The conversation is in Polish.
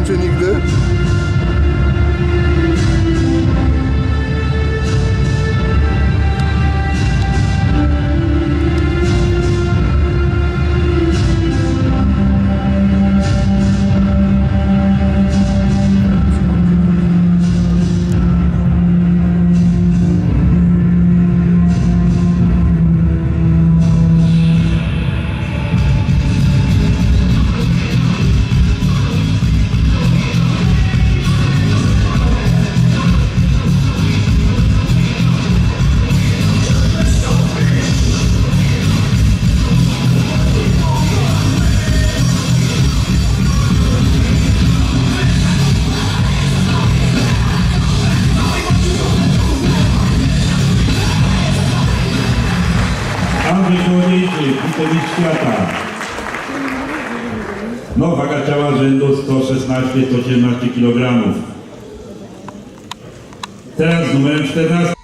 momencie nigdy. Andrzej Kołodziejczyk, wicemistrz świata. No, waga ciała rzędu 116-118 kg. Teraz numerem 14.